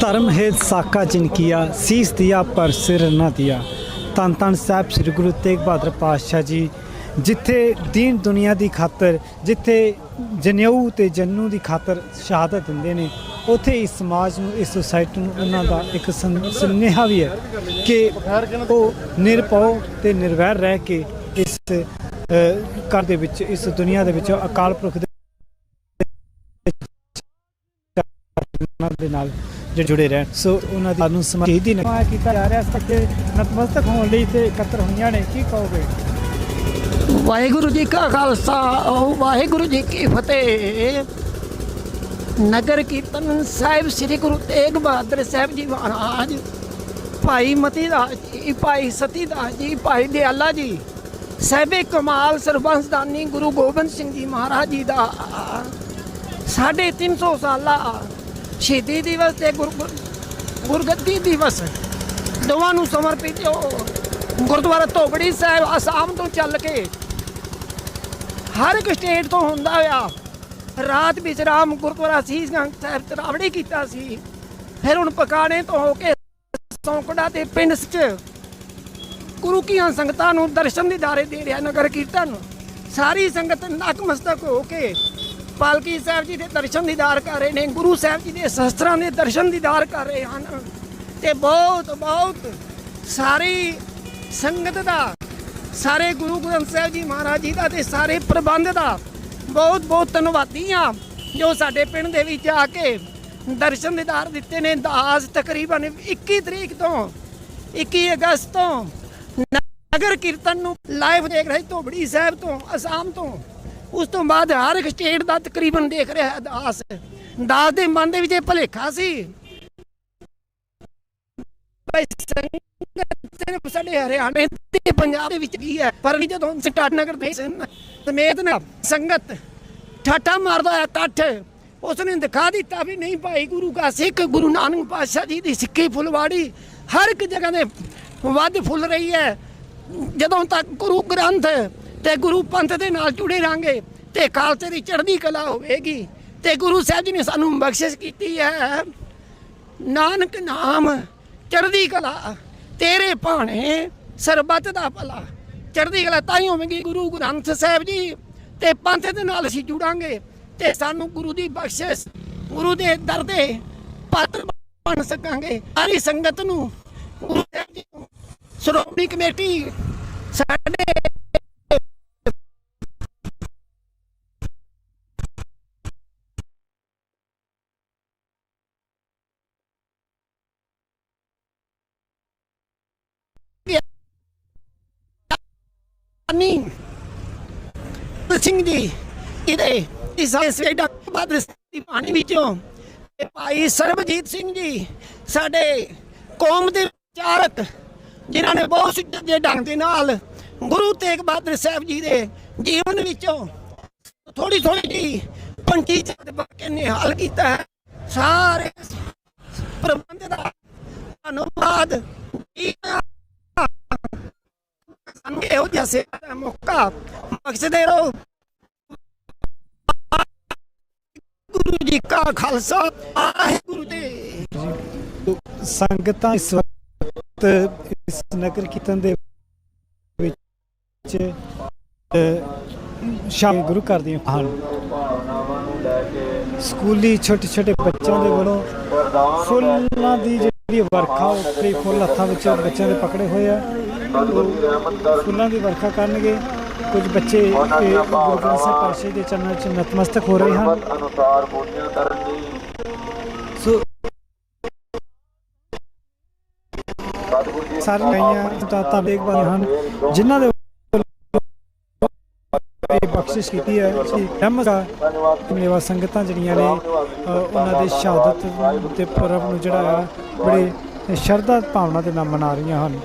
ਧਰਮ ਹੈ ਸਾਕਾ ਜਿਨ ਸੀਸ ਦਿਆ ਪਰ ਸਿਰ ਨਾ ਦਿਆ। ਤਨ ਤਨ ਸਾਹਿਬ ਸ੍ਰੀ ਗੁਰੂ ਤੇਗ ਬਹਾਦਰ ਪਾਤਸ਼ਾਹ ਜੀ, ਜਿੱਥੇ ਦੀਨ ਦੁਨੀਆ ਦੀ ਖਾਤਰ, ਜਿੱਥੇ ਜਨੇਊ ਤੇ ਜੰਨੂ ਦੀ ਖਾਤਰ ਸ਼ਹਾਦਤ ਦਿੰਦੇ ਨੇ, ਉਥੇ ਇਸ ਸਮਾਜ ਨੂੰ, ਇਸ ਸੁਸਾਇਟੀ ਨੂੰ ਉਹਨਾਂ ਦਾ ਇੱਕ ਸੁਨੇਹਾ ਵੀ ਹੈ ਕਿ ਉਹ ਨਿਰਭਉ ਤੇ ਨਿਰਵੈਰ ਰਹਿ ਕੇ ਇਸ ਘਰ ਦੇ ਵਿੱਚ, ਇਸ ਦੁਨੀਆ ਦੇ ਵਿੱਚ ਅਕਾਲ ਪੁਰਖ ਦੇ ਨਾਲ ਜਿਹੜੇ ਜੁੜੇ ਰਹਿਣ। ਸੋ ਉਹਨਾਂ ਦੀ ਨੂੰ ਸਮਾਧੀ ਨੇ ਕੀਤਾ ਜਾ ਰਿਹਾ ਇਸ ਤੇ ਨਤਮਸਤਕ ਹੋਣ ਲਈ ਤੇ ਇਕੱਤਰ ਹੋਈਆਂ ਨੇ। ਕੀ ਕਹੋਗੇ? ਵਾਹਿਗੁਰੂ ਜੀ ਕਾ ਖਾਲਸਾ ਵਾਹਿਗੁਰੂ ਜੀ ਕੀ ਫਤਿਹ। ਨਗਰ ਕੀਰਤਨ ਸਾਹਿਬ ਸ੍ਰੀ ਗੁਰੂ ਤੇਗ ਬਹਾਦਰ ਸਾਹਿਬ ਜੀ ਮਹਾਰਾਜ ਭਾਈ ਮਤੀ ਦਾਸ ਜੀ ਭਾਈ ਸਤੀ ਦਾਸ ਜੀ ਭਾਈ ਦਿਆਲਾ ਜੀ ਸਹਿਬੇ ਕਮਾਲ ਸਰਬੰਸਦਾਨੀ ਗੁਰੂ ਗੋਬਿੰਦ ਸਿੰਘ ਜੀ ਮਹਾਰਾਜ ਜੀ ਦਾ ਸਾਢੇ 300 ਸਾਲਾ ਸ਼ਹੀਦੀ ਦਿਵਸ ਤੇ ਗੁਰ ਗੁਰਗੱਦੀ ਦਿਵਸ ਦੋਵਾਂ ਨੂੰ ਸਮਰਪਿਤ ਗੁਰਦੁਆਰਾ ਧੋਬੜੀ ਸਾਹਿਬ ਆਸਾਮ ਤੋਂ ਚੱਲ ਕੇ ਹਰ ਇੱਕ ਸਟੇਟ ਤੋਂ ਹੁੰਦਾ ਹੋਇਆ ਰਾਤ ਵਿੱਚ ਰਾਮ ਗੁਰਦੁਆਰਾ ਸੀਸਗੰਜ ਸਾਹਿਬ ਤਰਾਵੜੀ ਕੀਤਾ ਸੀ ਫਿਰ ਹੁਣ ਪਕਾਣੇ ਤੋਂ ਹੋ ਕੇ ਸੌਂਕੜਾ ਦੇ ਪਿੰਡ 'ਚ ਗੁਰੂ ਕੀਆਂ ਸੰਗਤਾਂ ਨੂੰ ਦਰਸ਼ਨ ਦੀਦਾਰੇ ਦੇ ਰਿਹਾ ਨਗਰ ਕੀਰਤਨ ਸਾਰੀ ਸੰਗਤ ਨਤਮਸਤਕ ਹੋ ਕੇ ਪਾਲਕੀ ਸਾਹਿਬ ਜੀ ਦੇ ਦਰਸ਼ਨ ਦੀਦਾਰ ਕਰ ਰਹੇ ਨੇ, ਗੁਰੂ ਸਾਹਿਬ ਜੀ ਦੇ ਸ਼ਸਤਰਾਂ ਦੇ ਦਰਸ਼ਨ ਦੀਦਾਰ ਕਰ ਰਹੇ ਹਨ। ਤੇ ਬਹੁਤ ਬਹੁਤ ਸਾਰੀ ਸੰਗਤ ਦਾ, ਸਾਰੇ ਗੁਰੂ ਗ੍ਰੰਥ ਸਾਹਿਬ ਜੀ ਮਹਾਰਾਜ ਜੀ ਦਾ ਤੇ ਸਾਰੇ ਪ੍ਰਬੰਧ ਦਾ ਬਹੁਤ ਬਹੁਤ ਧੰਨਵਾਦੀ ਆ ਜੋ ਸਾਡੇ ਪਿੰਡ ਦੇ ਵਿੱਚ ਆ ਕੇ ਦਰਸ਼ਨ ਦੀਦਾਰ ਦਿੱਤੇ ਨੇ। ਦਾਸ ਤਕਰੀਬਨ 21 ਤਰੀਕ ਤੋਂ 21 ਅਗਸਤ ਤੋਂ ਨਗਰ ਕੀਰਤਨ ਨੂੰ ਲਾਈਵ ਦੇਖ ਰਹੇ, ਧੋਬੜੀ ਸਾਹਿਬ ਤੋਂ, ਅਸਾਮ ਤੋਂ ਉਸ ਤੋਂ ਬਾਅਦ ਹਰ ਇੱਕ ਸਟੇਟ ਦਾ ਤਕਰੀਬਨ ਦੇਖ ਰਿਹਾ ਦਾਸ ਦਾਸ ਦੇ ਮਨ ਦੇ ਵਿੱਚ ਇਹ ਭੁਲੇਖਾ ਸੀ। ਸਿਰਫ ਸਾਡੇ ਹਰਿਆਣੇ ਤੇ ਪੰਜਾਬ ਦੇ ਵਿੱਚ ਵੀ ਹੈ। ਪਰ ਜਦੋਂ ਸਟਾਰਟ ਦੇ ਸਮੇਤ ਨਾ ਸੰਗਤ ਠਾਠਾ ਮਾਰਦਾ ਹੈ ਇਕੱਠ ਉਸ ਨੇ ਦਿਖਾ ਦਿੱਤਾ ਵੀ ਨਹੀਂ ਭਾਈ ਗੁਰੂ ਕਾ ਸਿੱਖ, ਗੁਰੂ ਨਾਨਕ ਪਾਤਸ਼ਾਹ ਜੀ ਦੀ ਸਿੱਖੀ ਫੁਲਵਾੜੀ ਹਰ ਇੱਕ ਜਗ੍ਹਾ ਤੇ ਵੱਧ ਫੁੱਲ ਰਹੀ ਹੈ। ਜਦੋਂ ਤੱਕ ਗੁਰੂ ਗ੍ਰੰਥ ਤੇ ਗੁਰੂ ਪੰਥ ਦੇ ਨਾਲ ਜੁੜੇ ਰਾਂਗੇ ਤੇ ਖਾਲਸੇ ਦੀ ਚੜ੍ਹਦੀ ਕਲਾ ਹੋਵੇਗੀ। ਤੇ ਗੁਰੂ ਸਾਹਿਬ ਜੀ ਨੇ ਸਾਨੂੰ ਬਖਸ਼ਿਸ਼ ਕੀਤੀ ਹੈ, ਨਾਨਕ ਨਾਮ ਚੜ੍ਹਦੀ ਕਲਾ, ਤੇਰੇ ਭਾਣੇ ਸਰਬੱਤ ਦਾ ਭਲਾ। ਚੜ੍ਹਦੀ ਕਲਾ ਤਾਂ ਹੀ ਹੋਵੇਗੀ ਗੁਰੂ ਗ੍ਰੰਥ ਸਾਹਿਬ ਜੀ। ਤੇ ਪੰਥ ਦੇ ਨਾਲ ਅਸੀਂ ਜੁੜਾਂਗੇ ਤੇ ਸਾਨੂੰ ਗੁਰੂ ਦੀ ਬਖਸ਼ਿਸ਼, ਗੁਰੂ ਦੇ ਦਰ ਦੇ ਪਾਤਰ ਬਣ ਸਕਾਂਗੇ। ਸਾਰੀ ਸੰਗਤ ਨੂੰ ਗੁਰੂ ਸਾਹਿਬ ਜੀ ਨੂੰ ਸ਼੍ਰੋਮਣੀ ਕਮੇਟੀ, ਸਾਡੇ ਨਹੀਂ ਸਿੰਘ ਜੀ ਇਹਦੇ ਇਸ ਸਵੇਡਾ ਬਾਦ ਦੀ ਪਾਣੀ ਵਿੱਚੋਂ ਤੇ ਭਾਈ ਸਰਬਜੀਤ ਸਿੰਘ ਜੀ ਸਾਡੇ ਕੌਮ ਦੇ ਵਿਚਾਰਕ ਜਿਨ੍ਹਾਂ ਨੇ ਬਹੁਤ ਸਿੱਧੇ ਢੰਗ ਦੇ ਨਾਲ ਗੁਰੂ ਤੇਗ ਬਹਾਦਰ ਸਾਹਿਬ ਜੀ ਦੇ ਜੀਵਨ ਵਿੱਚੋਂ ਥੋੜੀ ਥੋੜੀ ਜੀ ਪੰਛੀ ਚੰਦ ਬਾਕੇ ਨੇ ਹੱਲ ਕੀਤਾ ਹੈ ਸਾਰੇ ਪ੍ਰਬੰਧ ਦਾ ਧੰਨਵਾਦ ਸਾਨੂੰ ਇਹੋ ਜਿਹਾ ਸੇਵਾ ਦਾ ਮੌਕਾ ਬਖਸ਼ਦੇ ਰਹੋ ਗੁਰੂ ਜੀ ਕਾ ਖਾਲਸਾ ਵਾਹਿਗੁਰੂ ਜੀ ਸੰਗਤਾਂ ਇਸ ਵਕਤ ਇਸ ਨਗਰ ਕੀਰਤਨ ਦੇ ਵਿੱਚ ਸ਼ਾਮ ਗੁਰੂ ਕਰਦੀਆਂ ਹਨ ਸਕੂਲੀ ਛੋਟੇ ਛੋਟੇ ਬੱਚਿਆਂ ਦੇ ਵੱਲੋਂ ਫੁੱਲਾਂ ਦੀ ਜਿਹੜੀ ਵਰਖਾ ਉੱਤੇ ਫੁੱਲ ਹੱਥਾਂ ਵਿੱਚ ਬੱਚਿਆਂ ਦੇ ਪਕੜੇ ਹੋਏ ਆ। ਫੁੱਲਾਂ ਦੀ ਵਰਖਾ ਕਰਨਗੇ। ਕੁਝ ਬੱਚੇ ਇਹ ਗੁਰੂ ਗ੍ਰੰਥ ਸਾਹਿਬ ਪਾਤਸ਼ਾਹ ਦੇ ਚਰਨਾਂ 'ਚ ਨਤਮਸਤਕ ਹੋ ਰਹੇ ਹਨ। ਅਨੁਸਾਰ ਪੂਜਨ ਕਰਨ ਦੀ ਸੋ ਸਾਰੀਆਂ ਆਈਆਂ ਦਾਤਾ ਦੇਖਭਾਲ ਹਨ, ਜਿਨ੍ਹਾਂ ਦੇ ਬਖਸ਼ਿਸ਼ ਕੀਤੀ ਹੈ ਕਿ ਰਹਿਮਤ ਮੇਵਾ ਸੰਗਤਾਂ ਜਿਹੜੀਆਂ ਨੇ ਉਹਨਾਂ ਦੇ ਸ਼ਹਾਦਤ ਦੇ ਪੁਰਬ ਨੂੰ ਜਿਹੜਾ ਆ, ਬੜੇ ਸ਼ਰਧਾ ਭਾਵਨਾ ਦੇ ਨਾਲ ਮਨਾ ਰਹੀਆਂ ਹਨ।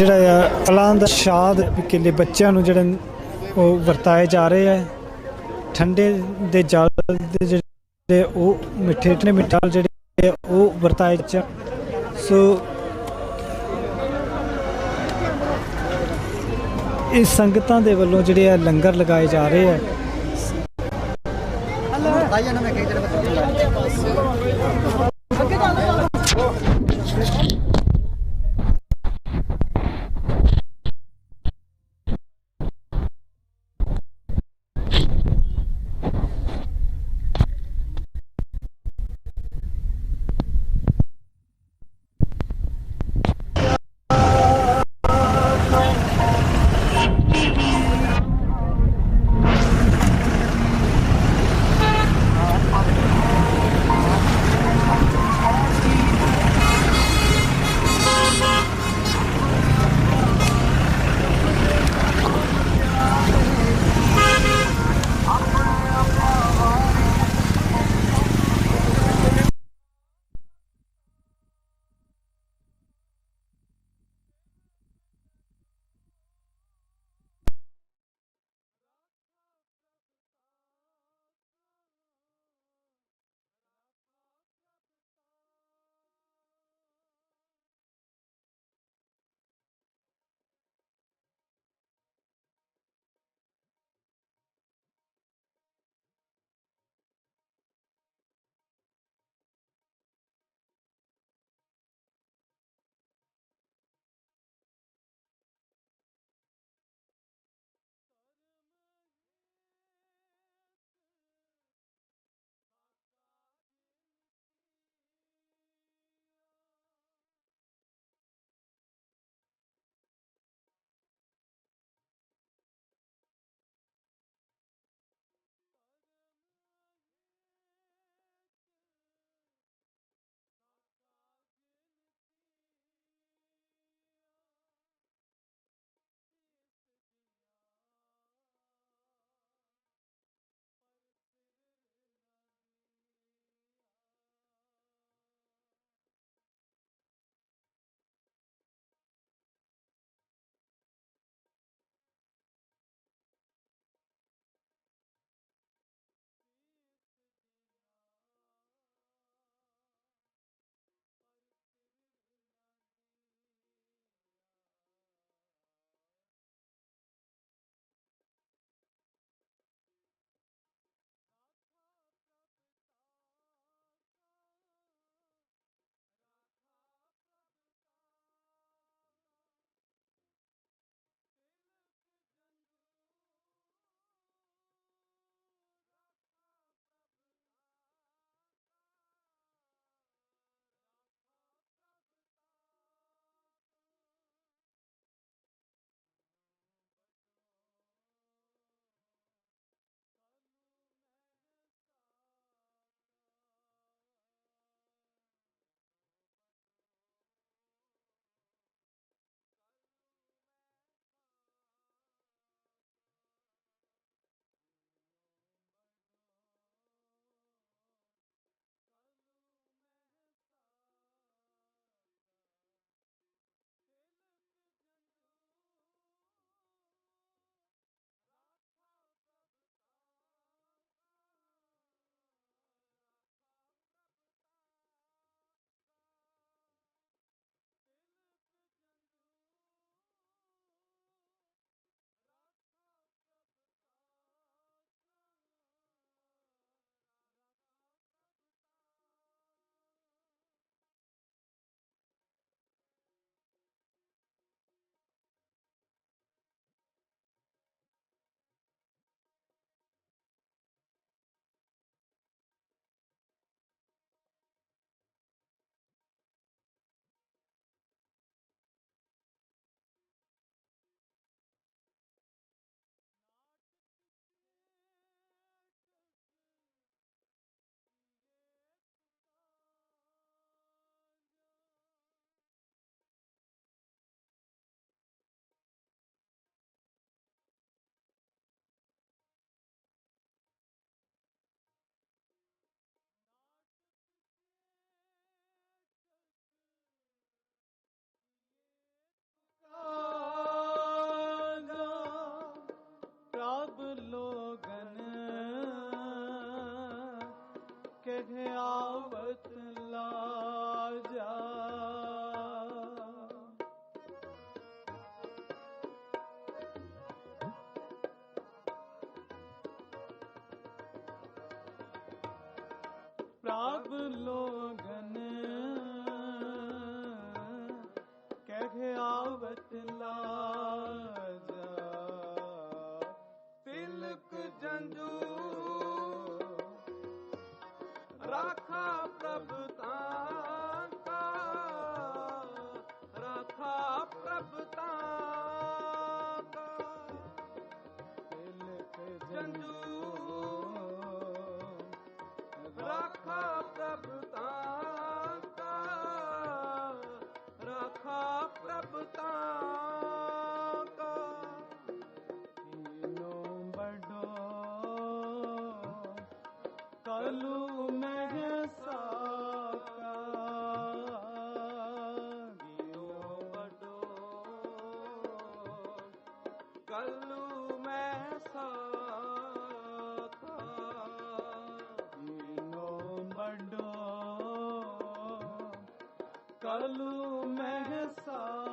ਜਿਹੜਾ ਆ, ਕਲਾਂ ਦਾ ਸ਼ਾਦ ਕਿਲੇ ਬੱਚਿਆਂ ਨੂੰ ਜਿਹੜੇ ਉਹ ਵਰਤਾਏ ਜਾ ਰਹੇ ਆ। ਠੰਡੇ ਦੇ ਜਲ ਦੇ ਜਿਹੜੇ ਉਹ ਮਿੱਠੇ ਠੰਡੇ ਮਿੱਠਾ ਜਿਹੜੇ ਉਹ ਵਰਤਾਏ ਚ ਸੋ ਇਹ ਸੰਗਤਾਂ ਦੇ ਵੱਲੋਂ ਜਿਹੜੇ ਆ, ਲੰਗਰ ਲਗਾਏ ਜਾ ਰਹੇ ਆ। सब लोगन कलू में साका